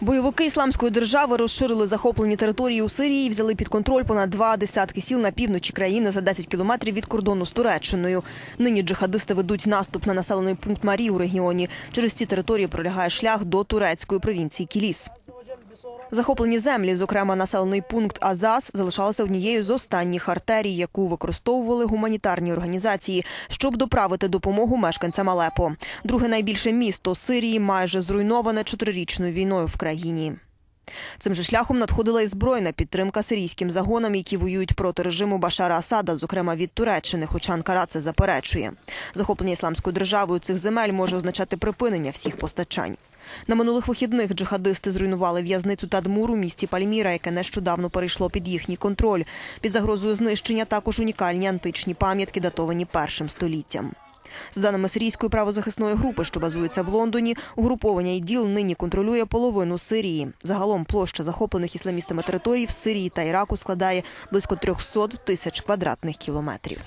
Бойовики ісламської держави розширили захоплені території у Сирії, взяли під контроль понад два десятки сіл на півночі країни за 10 кілометрів від кордону з Туреччиною. Нині джихадисти ведуть наступ на населений пункт Марі у регіоні. Через ці території пролягає шлях до турецької провінції Кіліс. Захоплені землі, зокрема населений пункт Азас, залишалися однією з останніх артерій, яку використовували гуманітарні організації, щоб доправити допомогу мешканцям Алепо. Друге найбільше місто Сирії майже зруйноване чотирирічною війною в країні. Цим же шляхом надходила і збройна підтримка сирійським загонам, які воюють проти режиму Башара Асада, зокрема від Туреччини, хоча Анкара це заперечує. Захоплення ісламською державою цих земель може означати припинення всіх постачань. На минулих вихідних джихадисти зруйнували в'язницю Тадмур у місті Пальміра, яке нещодавно перейшло під їхній контроль. Під загрозою знищення також унікальні античні пам'ятки, датовані першим століттям. За даними сирійської правозахисної групи, що базується в Лондоні, угруповання іділ нині контролює половину Сирії. Загалом площа захоплених ісламістами територій в Сирії та Іраку складає близько 300 тисяч квадратних кілометрів.